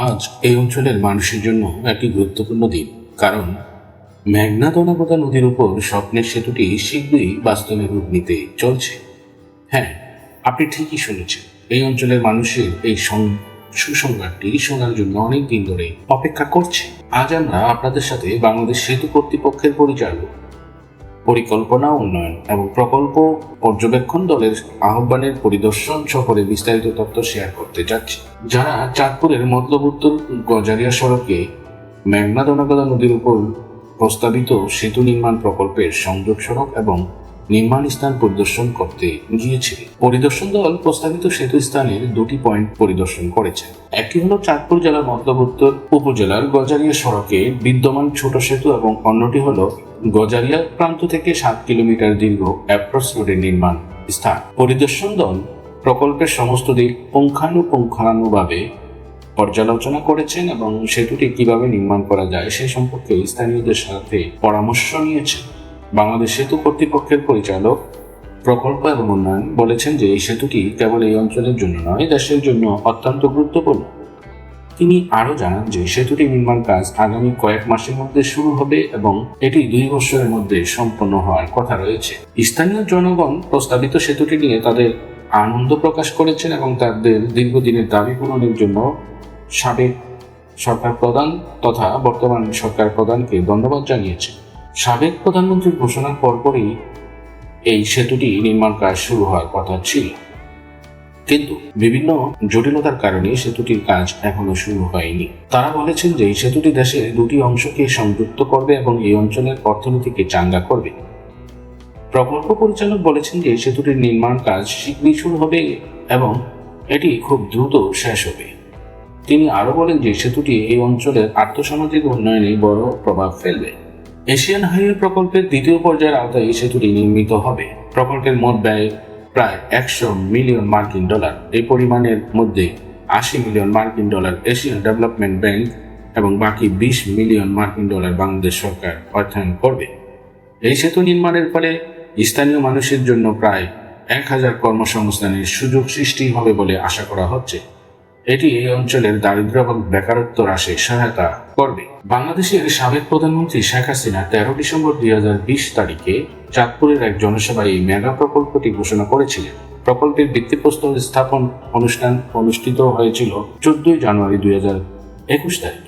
আজ এই অঞ্চলের মানুষের জন্য একটি গুরুত্বপূর্ণ দিন। কারণ মেঘনা দনাগদা নদীর উপর স্বপ্নের সেতুটি শীঘ্রই বাস্তবে রূপ নিতে চলছে। হ্যাঁ আপনি ঠিকই শুনেছেন, এই অঞ্চলের মানুষের এই সুসংবাদটি শোনার জন্য অনেক দিন ধরে অপেক্ষা করছে। আজ আমরা আপনাদের সাথে বাংলাদেশ সেতু কর্তৃপক্ষের পরিচালক পরিকল্পনা, উন্নয়ন এবং প্রকল্প পর্যবেক্ষণ দলের আহ্বানের পরিদর্শন সফরে বিস্তারিত তথ্য শেয়ার করতে যাচ্ছি। যারা চাঁদপুরের মতলবুত্তর গজারিয়া সড়কে মেঘনা দনগদা নদীর উপর প্রস্তাবিত সেতু নির্মাণ প্রকল্পের সংযোগ সড়ক এবং নির্মাণ স্থান পরিদর্শন করতে গিয়েছিল। পরিদর্শন দল প্রস্তাবিত সেতু স্থানের দুটি পয়েন্ট পরিদর্শন করেছে। একটি হল চাঁদপুর জেলার মতলবুত্তর উপজেলার গজারিয়া সড়কে বিদ্যমান ছোট সেতু এবং অন্যটি হল গজারিয়া প্রান্ত থেকে সাত কিলোমিটার দীর্ঘ অ্যাপ্রোচ রোডের নির্মাণ স্থান। পরিদর্শন দল প্রকল্পের সমস্ত দিক পুঙ্খানুপুঙ্খানুভাবে পর্যালোচনা করেছেন এবং সেতুটি কীভাবে নির্মাণ করা যায় সে সম্পর্কে স্থানীয়দের সাথে পরামর্শ নিয়েছেন। বাংলাদেশ সেতু কর্তৃপক্ষের পরিচালক প্রকল্প এবং উন্নয়ন বলেছেন যে এই সেতুটি কেবল এই অঞ্চলের জন্য নয়, দেশের জন্য অত্যন্ত গুরুত্বপূর্ণ। তিনি আরও জানান যে সেতুটি নির্মাণ কাজ আগামী কয়েক মাসের মধ্যে শুরু হবে এবং এটি দুই বছরের মধ্যে সম্পন্ন হওয়ার কথা রয়েছে। স্থানীয় জনগণ প্রস্তাবিত সেতুটি নিয়ে তাদের আনন্দ প্রকাশ করেছেন এবং তাদের দীর্ঘদিনের দাবি পূরণের জন্য সাবেক সরকার প্রধান তথা বর্তমান সরকার প্রধানকে ধন্যবাদ জানিয়েছে সাবেক প্রধানমন্ত্রীর ঘোষণার পরপরই এই সেতুটি নির্মাণ কাজ শুরু হওয়ার কথা ছিল। কিন্তু বিভিন্ন জটিলতার কারণে সেতুটির কাজ এখনও শুরু হয়নি। তারা বলেছেন যে এই সেতুটি দেশের দুটি অংশকে সংযুক্ত করবে এবং এই অঞ্চলের অর্থনীতিকে চাঙ্গা করবে। প্রকল্প পরিচালক বলেছেন যে সেতুটির নির্মাণ কাজ শীঘ্রই শুরু হবে এবং এটি খুব দ্রুত শেষ হবে। তিনি আরও বলেন যে সেতুটি এই অঞ্চলের আর্থসামাজিক উন্নয়নে বড় প্রভাব ফেলবে। এশিয়ান হাইওয়ে প্রকল্পের দ্বিতীয় পর্যায়ের আওতায় এই সেতুটি নির্মিত হবে। প্রকল্পের মোট ব্যয় প্রায় একশো মিলিয়ন মার্কিন ডলার। এই পরিমাণের মধ্যে আশি মিলিয়ন মার্কিন ডলার এশিয়ান ডেভেলপমেন্ট ব্যাংক এবং বাকি বিশ মিলিয়ন মার্কিন ডলার বাংলাদেশ সরকার অর্থায়ন করবে। এই সেতু নির্মাণের ফলে স্থানীয় মানুষের জন্য প্রায় এক হাজার কর্মসংস্থানের সুযোগ সৃষ্টি হবে বলে আশা করা হচ্ছে। এটি এই অঞ্চলের দারিদ্র এবং বেকারত্ব হ্রাসে সহায়তা করবে। বাংলাদেশের সাবেক প্রধানমন্ত্রী শেখ হাসিনা তেরো ডিসেম্বর দুই হাজার বিশ তারিখে চাঁদপুরের এক জনসভায় এই মেগা প্রকল্পটি ঘোষণা করেছিলেন। প্রকল্পের ভিত্তিপ্রস্তর স্থাপন অনুষ্ঠান অনুষ্ঠিত হয়েছিল চোদ্দই জানুয়ারি দুই হাজার একুশ তারিখ।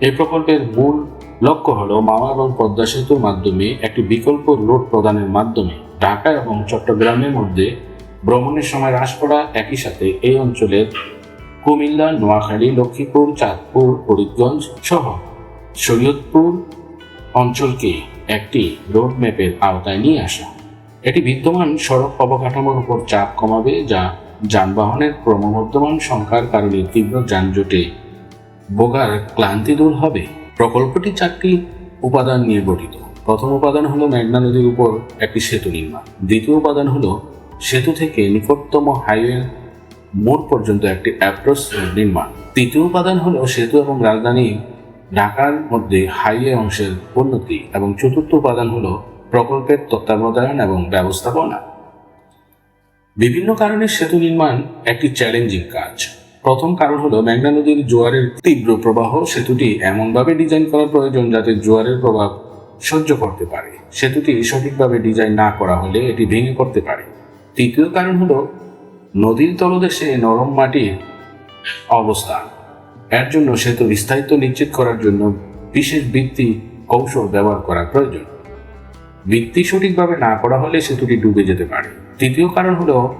এই প্রকল্পের মূল লক্ষ্য হল মামা এবং পদ্মা সেতুর মাধ্যমে একটি বিকল্প রোড প্রদানের মাধ্যমে ঢাকা এবং চট্টগ্রামের মধ্যে ভ্রমণের সময় হ্রাস করা একই সাথে এই অঞ্চলের কুমিল্লা, নোয়াখালী, লক্ষ্মীপুর, চাঁদপুর ফরিদগঞ্জ সহ শরীয়তপুর অঞ্চলকে একটি রোড ম্যাপের আওতায় নিয়ে আসা। এটি বিদ্যমান সড়ক অবকাঠামোর উপর চাপ কমাবে যা যানবাহনের ক্রমবর্ধমান সংখ্যার কারণে তীব্র যানজটে বোগার ক্লান্তি দূর হবে। প্রকল্পটি চারটি উপাদান নিয়ে গঠিত। প্রথম উপাদান হলো মেঘনা নদীর উপর একটি সেতু নির্মাণ। দ্বিতীয় উপাদান হলো সেতু থেকে নিকটতম হাইওয়ে মোড় পর্যন্ত একটি অ্যাপ্রোচ নির্মাণ। তৃতীয় উপাদান হল সেতু এবং রাজধানী ঢাকার মধ্যে হাইওয়ে অংশের উন্নতি এবং চতুর্থ উপাদান হল প্রকল্পের তত্ত্বাবধান এবং ব্যবস্থাপনা। বিভিন্ন কারণে সেতু নির্মাণ একটি চ্যালেঞ্জিং কাজ। প্রথম কারণ হলো মেঘনা নদীর জোয়ারের তীব্র প্রবাহ। সেতুটি এমনভাবে ডিজাইন করা প্রয়োজন যাতে জোয়ারের প্রভাব সহ্য করতে পারে। সেতুটি সঠিকভাবে ডিজাইন না করা হলে এটি ভেঙে পড়তে পারে। তৃতীয় কারণ হলো নদীর তলদেশে নরম মাটির অবস্থান। এর জন্য সেতুর স্থায়িত্ব নিশ্চিত করার জন্য বিশেষ বৃত্তি কৌশল ব্যবহার করা প্রয়োজন। বৃত্তি সঠিকভাবে না করা হলে সেতুটি ডুবে যেতে পারে। তৃতীয় কারণ হলো,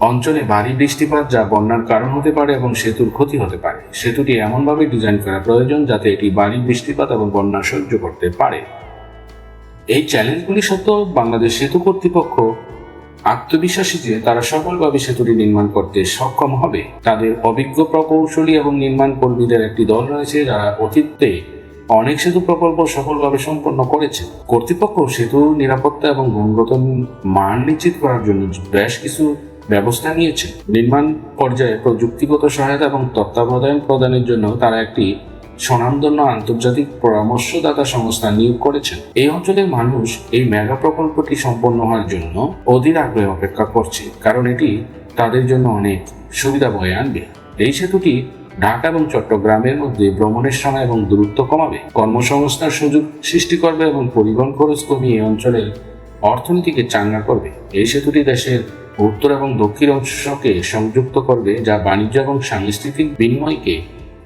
অঞ্চলে ভারী বৃষ্টিপাত যা বন্যার কারণ হতে পারে এবং সেতুর ক্ষতি হতে পারে। সেতুটি এমনভাবে ডিজাইন করা প্রয়োজন যাতে এটি ভারী বৃষ্টিপাত এবং বন্যা সহ্য করতে পারে। এই চ্যালেঞ্জগুলি সত্ত্বেও বাংলাদেশ সেতু কর্তৃপক্ষ আত্মবিশ্বাসী যে তারা সফলভাবে সেতুটি নির্মাণ করতে সক্ষম হবে, তাদের অভিজ্ঞ প্রকৌশলী এবং নির্মাণ কর্মীদের একটি দল রয়েছে যারা অতীতে অনেক সেতু প্রকল্প সফলভাবে সম্পন্ন করেছে। কর্তৃপক্ষ সেতু নিরাপত্তা এবং গুণগত মান নিশ্চিত করার জন্য বেশ কিছু ব্যবস্থা নিয়েছে। নির্মাণ পর্যায়ে প্রযুক্তিগত সহায়তা এবং তত্ত্বাবধান প্রদানের জন্য তারা একটি স্বনামধন্য আন্তর্জাতিক পরামর্শদাতা সংস্থা নিয়োগ করেছেন। এই অঞ্চলের মানুষ এই মেগা প্রকল্পটি সম্পন্ন হওয়ার জন্য অধীর আগ্রহে অপেক্ষা করছে, কারণ এটি তাদের জন্য অনেক সুবিধা বয়ে আনবে। এই সেতুটি ঢাকা এবং চট্টগ্রামের মধ্যে ভ্রমণের সময় এবং দূরত্ব কমাবে। কর্মসংস্থার সুযোগ সৃষ্টি করবে এবং পরিবহন খরচ কমিয়ে এই অঞ্চলের অর্থনীতিকে চাঙ্গা করবে। এই সেতুটি দেশের উত্তর এবং দক্ষিণ অংশকে সংযুক্ত করবে, যা বাণিজ্য এবং সাংস্কৃতিক বিনিময়কে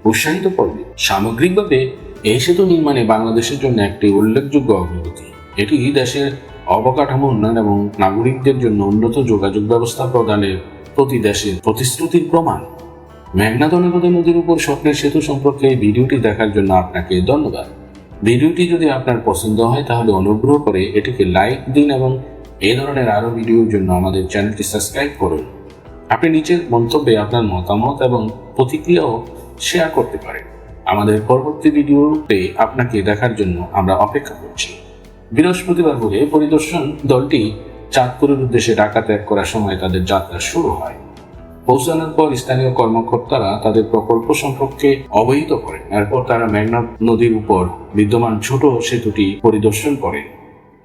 উৎসাহিত করবে সামগ্রিকভাবে এই সেতু নির্মাণে বাংলাদেশের জন্য একটি উল্লেখযোগ্য অগ্রগতি। এটি দেশের অবকাঠামো উন্নয়ন এবং নাগরিকদের জন্য উন্নত যোগাযোগ ব্যবস্থা প্রদানের প্রতি দেশের প্রতিশ্রুতির প্রমাণ। মেঘনা দনগদা নদীর উপর স্বপ্নের সেতু সম্পর্কে এই ভিডিওটি দেখার জন্য আপনাকে ধন্যবাদ। ভিডিওটি যদি আপনার পছন্দ হয়, তাহলে অনুগ্রহ করে এটিকে লাইক দিন এবং এ ধরনের আরও ভিডিওর জন্য আমাদের চ্যানেলটি সাবস্ক্রাইব করুন। আপনি নিচের মন্তব্যে আপনার মতামত এবং প্রতিক্রিয়াও শেয়ার করতে পারেন আমাদের পরবর্তী ভিডিওতে আপনাকে দেখার জন্য আমরা অপেক্ষা করছি। বৃহস্পতিবার ভোরে পরিদর্শন দলটি চাঁদপুরের উদ্দেশ্যে ঢাকা ত্যাগ করার সময় তাদের যাত্রা শুরু হয়। পৌঁছানোর পর স্থানীয় কর্মকর্তারা তাদের প্রকল্প সম্পর্কে অবহিত করেন। এরপর তারা মেঘনা নদীর উপর বিদ্যমান ছোট সেতুটি পরিদর্শন করেন,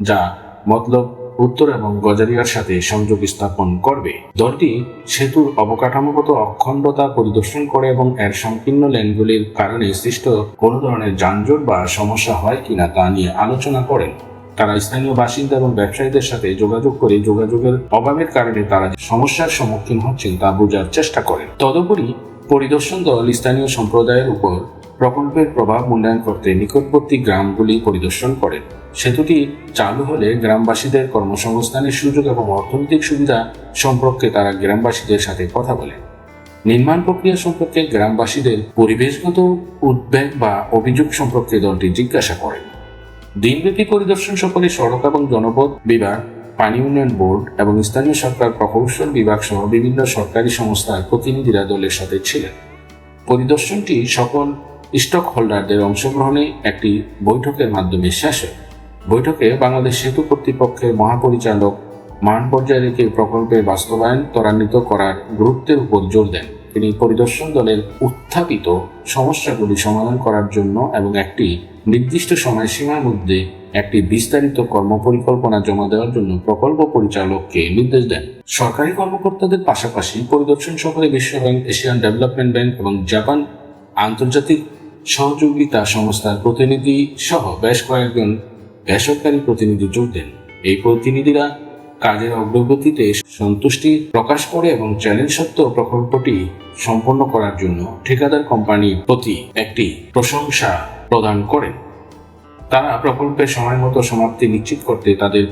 যা মতলব উত্তর এবং গজারিয়ার সাথে সংযোগ স্থাপন করবে। দলটি সেতুর অবকাঠামোগত অখণ্ডতা পরিদর্শন করে এবং এর সংকীর্ণ লেনগুলির কারণে সৃষ্ট কোনো ধরনের যানজট বা সমস্যা হয় কিনা তা নিয়ে আলোচনা করেন। তারা স্থানীয় বাসিন্দা এবং ব্যবসায়ীদের সাথে যোগাযোগ করে যোগাযোগের অভাবের কারণে তারা সমস্যার সম্মুখীন হচ্ছেন তা বোঝার চেষ্টা করেন। তদুপরি পরিদর্শন দল স্থানীয় সম্প্রদায়ের উপর প্রকল্পের প্রভাব মূল্যায়ন করতে নিকটবর্তী গ্রামগুলি পরিদর্শন করেন। সেতুটি চালু হলে গ্রামবাসীদের কর্মসংস্থানের সুযোগ এবং অর্থনৈতিক সুবিধা সম্পর্কে তারা গ্রামবাসীদের সাথে কথা বলেন নির্মাণ প্রক্রিয়া সম্পর্কে গ্রামবাসীদের পরিবেশগত উদ্বেগ বা অভিযোগ সম্পর্কে দলটি জিজ্ঞাসা করেন দিনব্যাপী পরিদর্শন সফরে সড়ক এবং জনপথ বিভাগ, পানি উন্নয়ন বোর্ড এবং স্থানীয় সরকার প্রকৌশল বিভাগ সহ বিভিন্ন সরকারি সংস্থার প্রতিনিধিরা দলের সাথে ছিলেন। পরিদর্শনটি সকল স্টক হোল্ডারদের অংশগ্রহণে একটি বৈঠকের মাধ্যমে শেষ হয়। বৈঠকে বাংলাদেশ সেতু কর্তৃপক্ষের মহাপরিচালক মান পর্যায়ে প্রকল্পের বাস্তবায়ন ত্বরান্বিত করার গুরুত্বের উপর জোর দেন। তিনি পরিদর্শন দলের উত্থাপিত সমস্যাগুলি সমাধান করার জন্য এবং একটি নির্দিষ্ট সময়সীমার মধ্যে একটি বিস্তারিত কর্মপরিকল্পনা জমা দেওয়ার জন্য প্রকল্প পরিচালককে নির্দেশ দেন। সরকারি কর্মকর্তাদের পাশাপাশি পরিদর্শন সফরে বিশ্ব ব্যাংক, এশিয়ান ডেভেলপমেন্ট ব্যাংক এবং জাপান আন্তর্জাতিক সহযোগিতা সংস্থার প্রতিনিধি সহ বেশ কয়েকজন বেসরকারি প্রতিনিধি যোগ দেন। এই প্রতিনিধিরা কাজের অগ্রগতিতে সন্তুষ্টি প্রকাশ করে এবং চ্যালেঞ্জ সত্ত্বেও প্রকল্পটি সম্পন্ন করার জন্য ঠিকাদার কোম্পানির প্রতি একটি প্রশংসা প্রদান করেন। তারা প্রকল্পের সময় মতো সমাপ্তি নিশ্চিত করতে তাদের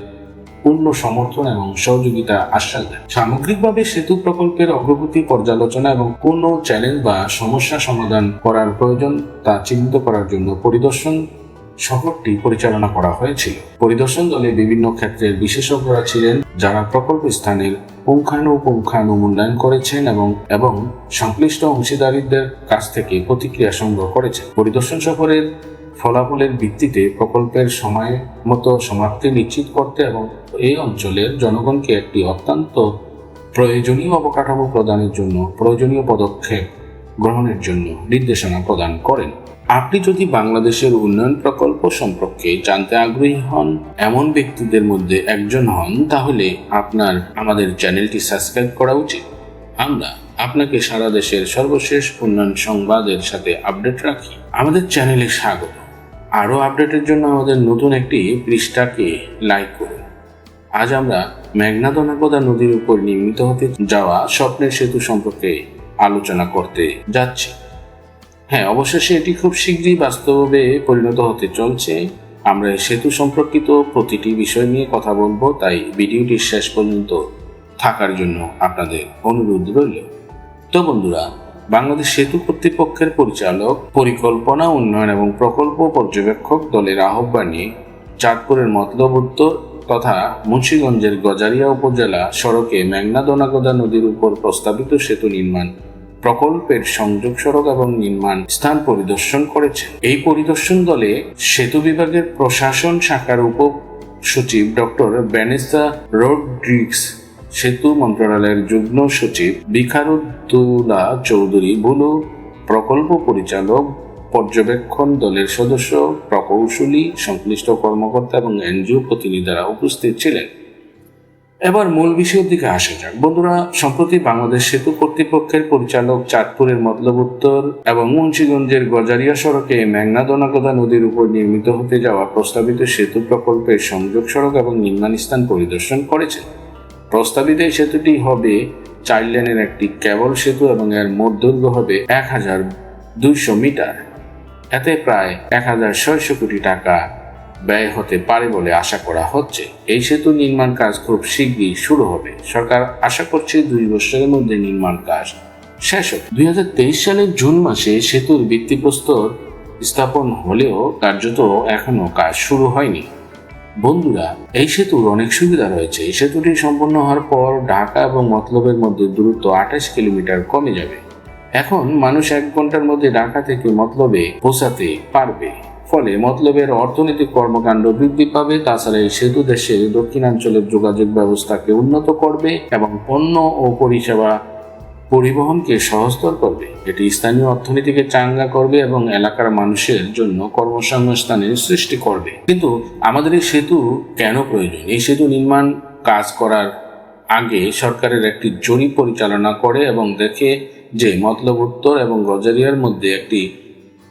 পূর্ণ সমর্থন এবং সহযোগিতা আশ্বাস দেন। সামগ্রিকভাবে সেতু প্রকল্পের অগ্রগতি পর্যালোচনা এবং কোন চ্যালেঞ্জ বা সমস্যা সমাধান করার প্রয়োজন তা চিহ্নিত করার জন্য পরিদর্শন শহরটি পরিচালনা করা হয়েছিল। পরিদর্শন দলে বিভিন্ন ক্ষেত্রের বিশেষজ্ঞরা ছিলেন যারা প্রকল্প স্থানের পুঙ্খানুপুঙ্খানু মূল্যায়ন করেছেন এবং এবং সংশ্লিষ্ট অংশীদারীদের কাছ থেকে প্রতিক্রিয়া সংগ্রহ করেছেন। পরিদর্শন সফরের ফলাফলের ভিত্তিতে প্রকল্পের সময় মতো সমাপ্তি নিশ্চিত করতে এবং এই অঞ্চলের জনগণকে একটি অত্যন্ত প্রয়োজনীয় অবকাঠামো প্রদানের জন্য, প্রয়োজনীয় পদক্ষেপ গ্রহণের জন্য নির্দেশনা প্রদান করেন। আপনি যদি বাংলাদেশের উন্নয়ন প্রকল্প সম্পর্কে জানতে আগ্রহী হন, এমন ব্যক্তিদের মধ্যে একজন হন, তাহলে আপনার, আমাদের চ্যানেলটি সাবস্ক্রাইব করা উচিত। আমরা আপনাকে সারা দেশের সর্বশেষ উন্নয়ন সংবাদের সাথে আপডেট রাখি। আমাদের চ্যানেলে স্বাগত। আরও আপডেটের জন্য আমাদের নতুন একটি পৃষ্ঠাকে লাইক করুন। আজ আমরা মেঘনা দনাপদা নদীর উপর নির্মিত হতে যাওয়া স্বপ্নের সেতু সম্পর্কে আলোচনা করতে যাচ্ছি। হ্যাঁ অবশেষে এটি খুব শীঘ্রই বাস্তবে পরিণত হতে চলছে। আমরা এই সেতু সম্পর্কিত প্রতিটি বিষয় নিয়ে কথা বলব, তাই ভিডিওটির শেষ পর্যন্ত থাকার জন্য আপনাদের অনুরোধ রইল। তো বন্ধুরা বাংলাদেশ সেতু কর্তৃপক্ষের পরিচালক, পরিকল্পনা উন্নয়ন এবং প্রকল্প পর্যবেক্ষক দলের আহ্বানে চাঁদপুরের মতলব উত্তর তথা মুন্সীগঞ্জের গজারিয়া উপজেলা সড়কে মেঘনা দনাগদা নদীর উপর প্রস্তাবিত সেতু নির্মাণ, প্রকল্পের সংযোগ সড়ক এবং নির্মাণ স্থান পরিদর্শন করেছে। এই পরিদর্শন দলে সেতু বিভাগের প্রশাসন শাখার উপ সচিব ডক্টর ব্যানেসা রোড্রিক্স সেতু মন্ত্রণালয়ের যুগ্ম সচিব বিখারুদ্দৌলা চৌধুরী বুলু প্রকল্প পরিচালক, পর্যবেক্ষণ দলের সদস্য, প্রকৌশলী, সংশ্লিষ্ট কর্মকর্তা এবং এনজিও প্রতিনিধিরা উপস্থিত ছিলেন। এবার মূল বিষয়ের দিকে আসা যাক। বন্ধুরা, সম্প্রতি বাংলাদেশ সেতু কর্তৃপক্ষের পরিচালক চাঁদপুরের মতলব উত্তর এবং মুন্সীগঞ্জের গজারিয়া সড়কে মেঘনা দনাগদা নদীর উপর নির্মিত হতে যাওয়া প্রস্তাবিত সেতু প্রকল্পের সংযোগ সড়ক এবং নির্মাণ স্থান পরিদর্শন করেছেন। প্রস্তাবিত এই সেতুটি হবে চার লেনের একটি কেবল সেতু এবং এর মোট দৈর্ঘ্য হবে এক হাজার দুইশো মিটার। এতে প্রায় এক হাজার ছয়শো কোটি টাকা ব্যয় হতে পারে বলে আশা করা হচ্ছে। এই সেতু নির্মাণ কাজ খুব শীঘ্রই শুরু হবে। সরকার আশা করছে দুই বছরের মধ্যে নির্মাণ কাজ শেষ হবে। দুই হাজার তেইশ সালের জুন মাসে সেতুর ভিত্তিপ্রস্তর স্থাপন হলেও কার্যত এখনও কাজ শুরু হয়নি। বন্ধুরা, এই সেতুর অনেক সুবিধা রয়েছে। এই সেতুটি সম্পন্ন হওয়ার পর ঢাকা এবং মতলবের মধ্যে দূরত্ব আঠাশ কিলোমিটার কমে যাবে। এখন মানুষ এক ঘণ্টার মধ্যে ঢাকা থেকে মতলবে পৌঁছাতে পারবে। ফলে মতলবের অর্থনৈতিক কর্মকাণ্ড বৃদ্ধি পাবে। তাছাড়া এই সেতু দেশের দক্ষিণাঞ্চলের যোগাযোগ ব্যবস্থাকে উন্নত করবে এবং পণ্য ও পরিষেবা পরিবহনকে সহজতর করবে। এটি স্থানীয় অর্থনীতিকে চাঙ্গা করবে এবং এলাকার মানুষের জন্য কর্মসংস্থানের সৃষ্টি করবে। কিন্তু আমাদের এই সেতু কেন প্রয়োজন? এই সেতু নির্মাণ কাজ করার আগে সরকারের একটি জরিপ পরিচালনা করে এবং দেখে যে মতলব উত্তর এবং গজারিয়ার মধ্যে একটি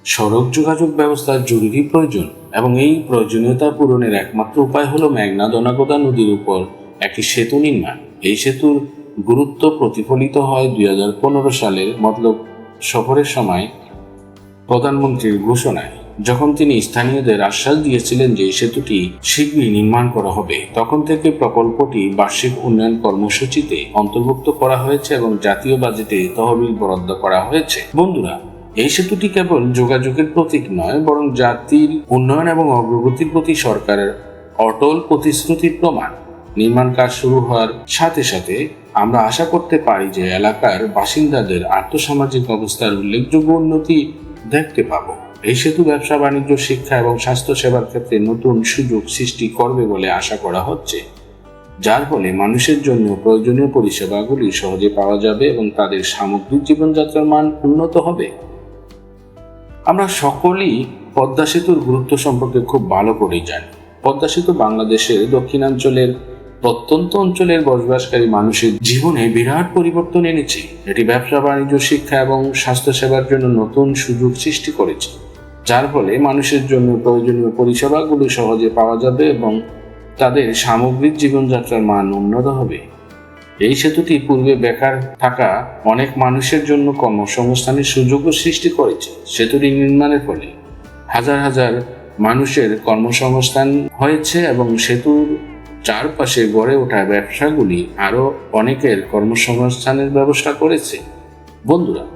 সড়ক যোগাযোগ ব্যবস্থার জরুরি প্রয়োজন এবং এই প্রয়োজনীয়তা পূরণের একমাত্র উপায় হলো মেঘনা দনাগদা নদীর উপর একটি সেতু নির্মাণ। এই সেতুর গুরুত্ব প্রতিফলিত হয় দুই হাজার পনেরো সালের মতলব সফরের সময় প্রধানমন্ত্রীর ঘোষণায়। যখন তিনি স্থানীয়দের আশ্বাস দিয়েছিলেন যে সেতুটি শীঘ্রই নির্মাণ করা হবে, তখন থেকে প্রকল্পটি বার্ষিক উন্নয়ন কর্মসূচিতে অন্তর্ভুক্ত করা হয়েছে এবং জাতীয় বাজেটে তহবিল বরাদ্দ করা হয়েছে। বন্ধুরা, এই সেতুটি কেবল যোগাযোগের প্রতীক নয়, বরং জাতির উন্নয়ন এবং অগ্রগতির প্রতি সরকারের অটল প্রতিশ্রুতির প্রমাণ। নির্মাণ কাজ শুরু হওয়ার সাথে সাথে আমরা আশা করতে পারি যে এলাকার বাসিন্দাদের আর্থসামাজিক অবস্থার উল্লেখযোগ্য উন্নতি দেখতে পাবো। এই সেতু ব্যবসা বাণিজ্য, শিক্ষা এবং স্বাস্থ্য সেবার ক্ষেত্রে নতুন সুযোগ সৃষ্টি করবে বলে আশা করা হচ্ছে। যার ফলে মানুষের জন্য প্রয়োজনীয় পরিষেবাগুলি সহজে পাওয়া যাবে এবং তাদের সামগ্রিক জীবনযাত্রার মান উন্নত হবে। আমরা সকলেই পদ্মা সেতুর গুরুত্ব সম্পর্কে খুব ভালো করেই জানি। পদ্মা সেতু বাংলাদেশের দক্ষিণাঞ্চলের প্রত্যন্ত অঞ্চলের বসবাসকারী মানুষের জীবনে বিরাট পরিবর্তন এনেছে। এটি ব্যবসা, বাণিজ্য, শিক্ষা এবং স্বাস্থ্যসেবার জন্য নতুন সুযোগ সৃষ্টি করেছে। যার ফলে মানুষের জন্য প্রয়োজনীয় পরিষেবাগুলো সহজে পাওয়া যাবে এবং তাদের সামগ্রিক জীবনযাত্রার মান উন্নত হবে। এই সেতুটি পূর্বে বেকার থাকা অনেক মানুষের জন্য কর্মসংস্থানের সুযোগও সৃষ্টি করেছে। সেতুটি নির্মাণের ফলে হাজার হাজার মানুষের কর্মসংস্থান হয়েছে এবং সেতুর চারপাশে গড়ে ওঠা ব্যবসাগুলি আরও অনেকের কর্মসংস্থানের ব্যবস্থা করেছে। বন্ধুরা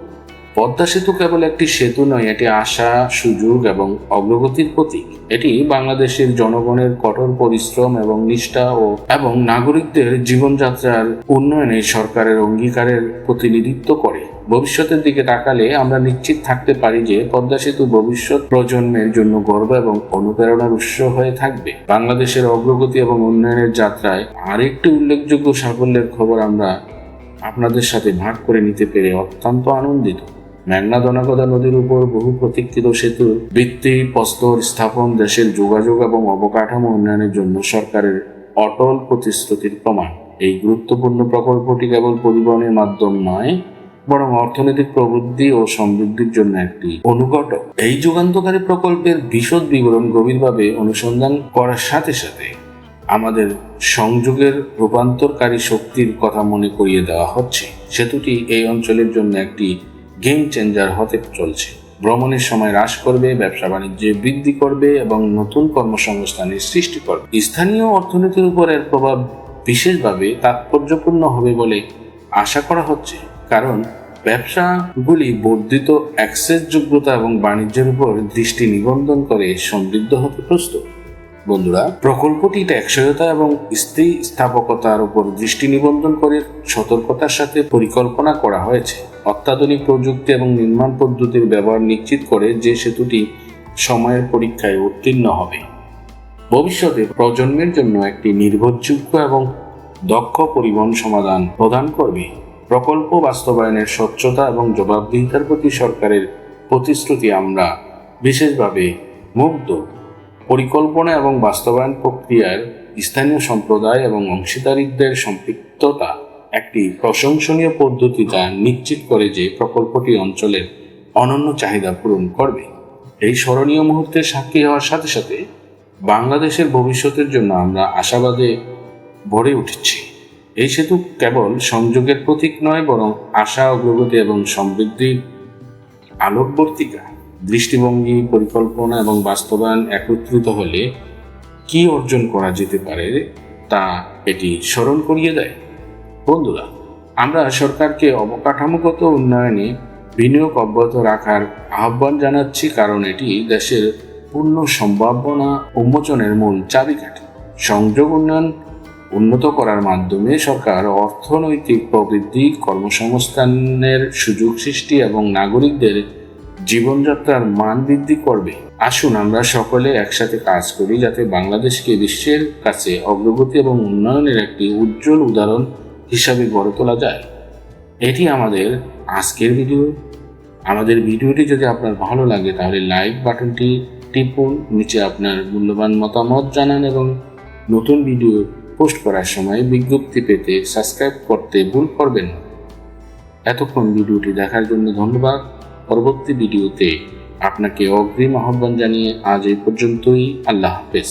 পদ্মা সেতু কেবল একটি সেতু নয়, এটি আশা, সুযোগ এবং অগ্রগতির প্রতীক। এটি বাংলাদেশের জনগণের কঠোর পরিশ্রম এবং নিষ্ঠা ও এবং নাগরিকদের জীবনযাত্রার উন্নয়নে সরকারের অঙ্গীকারের প্রতিনিধিত্ব করে। ভবিষ্যতের দিকে তাকালে আমরা নিশ্চিত থাকতে পারি যে পদ্মা সেতু ভবিষ্যৎ প্রজন্মের জন্য গর্ব এবং অনুপ্রেরণার উৎস হয়ে থাকবে। বাংলাদেশের অগ্রগতি এবং উন্নয়নের যাত্রায় আরেকটি উল্লেখযোগ্য সাফল্যের খবর আমরা আপনাদের সাথে ভাগ করে নিতে পেরে অত্যন্ত আনন্দিত। মেঘনা দনাগদা নদীর উপর বহু প্রতীক্ষিত সেতুর ভিত্তি প্রস্তর স্থাপন, দেশের যোগাযোগ এবং অবকাঠামো উন্নয়নের জন্য সরকারের অটল প্রতিশ্রুতির প্রমাণ। এই গুরুত্বপূর্ণ প্রকল্পটি কেবল পরিবহনের মাধ্যম নয়, বরং অর্থনৈতিক প্রবৃদ্ধি ও সমৃদ্ধির জন্য একটি অনুঘটক। এই যুগান্তকারী প্রকল্পের বিশদ বিবরণ গভীরভাবে অনুসন্ধান করার সাথে সাথে আমাদের সংযোগের রূপান্তরকারী শক্তির কথা মনে করিয়ে দেওয়া হচ্ছে। সেতুটি এই অঞ্চলের জন্য একটি গেম চেঞ্জার হতে চলছে। ভ্রমণের সময় হ্রাস করবে, ব্যবসা বাণিজ্যে বৃদ্ধি করবে এবং নতুন কর্মসংস্থানের সৃষ্টি করবে। স্থানীয় অর্থনীতির উপর এর প্রভাব বিশেষভাবে তাৎপর্যপূর্ণ হবে বলে আশা করা হচ্ছে। কারণ ব্যবসাগুলি বর্ধিত অ্যাক্সেস যোগ্যতা এবং বাণিজ্যের উপর দৃষ্টি নিবন্ধন করে সমৃদ্ধ হতে প্রস্তুত। বন্ধুরা, প্রকল্পটি টেকসইতা এবং স্থিতিস্থাপকতার উপর দৃষ্টি নিবন্ধন করে সতর্কতার সাথে পরিকল্পনা করা হয়েছে। অত্যাধুনিক প্রযুক্তি এবং নির্মাণ পদ্ধতির ব্যবহার নিশ্চিত করে যে সেতুটি সময়ের পরীক্ষায় উত্তীর্ণ হবে। ভবিষ্যতে প্রজন্মের জন্য একটি নির্ভরযোগ্য এবং দক্ষ পরিবহন সমাধান প্রদান করবে। প্রকল্প বাস্তবায়নের স্বচ্ছতা এবং জবাবদিহিতার প্রতি সরকারের প্রতিশ্রুতি আমরা বিশেষভাবে মুগ্ধ। পরিকল্পনা এবং বাস্তবায়ন প্রক্রিয়ার স্থানীয় সম্প্রদায় এবং অংশীদারিত্বের সম্পৃক্ততা একটি প্রশংসনীয় পদ্ধতি যা নিশ্চিত করে যে প্রকল্পটি অঞ্চলের অনন্য চাহিদা পূরণ করবে। এই স্মরণীয় মুহূর্তের সাক্ষী হওয়ার সাথে সাথে বাংলাদেশের ভবিষ্যতের জন্য আমরা আশাবাদে ভরে উঠেছি। এই সেতু কেবল সংযোগের প্রতীক নয়, বরং আশা, অগ্রগতি এবং সমৃদ্ধির আলোকবর্তিকা। দৃষ্টিভঙ্গি, পরিকল্পনা এবং বাস্তবায়ন একত্রিত হলে কি অর্জন করা যেতে পারে তা এটি স্মরণ করিয়ে দেয়? বন্ধুরা, আমরা সরকারকে অবকাঠামোগত উন্নয়নে বিনিয়োগ অব্যাহত রাখার আহ্বান জানাচ্ছি কারণ এটি দেশের পূর্ণ সম্ভাবনা উন্মোচনের মূল চাবিকাঠি। সংযোগ উন্নয়ন উন্নত করার মাধ্যমে সরকার অর্থনৈতিক প্রবৃদ্ধি, কর্মসংস্থানের সুযোগ সৃষ্টি এবং নাগরিকদের জীবনযাত্রার মান বৃদ্ধি করবে। আসুন আমরা সকলে একসাথে কাজ করি যাতে বাংলাদেশকে বিশ্বের কাছে অগ্রগতি এবং উন্নয়নের একটি উজ্জ্বল উদাহরণ হিসাবে গড়ে তোলা যায়। এটি আমাদের আজকের ভিডিও। আমাদের ভিডিওটি যদি আপনার ভালো লাগে তাহলে লাইক বাটনটি টিপুন, নিচে আপনার মূল্যবান মতামত জানান এবং নতুন ভিডিও পোস্ট করার সময় বিজ্ঞপ্তি পেতে সাবস্ক্রাইব করতে ভুল করবেন না। এতক্ষণ ভিডিওটি দেখার জন্য ধন্যবাদ। পরবর্তী ভিডিওতে আপনাকে অগ্রিম আহ্বান জানিয়ে আজ এই পর্যন্তই আল্লাহ হাফেজ।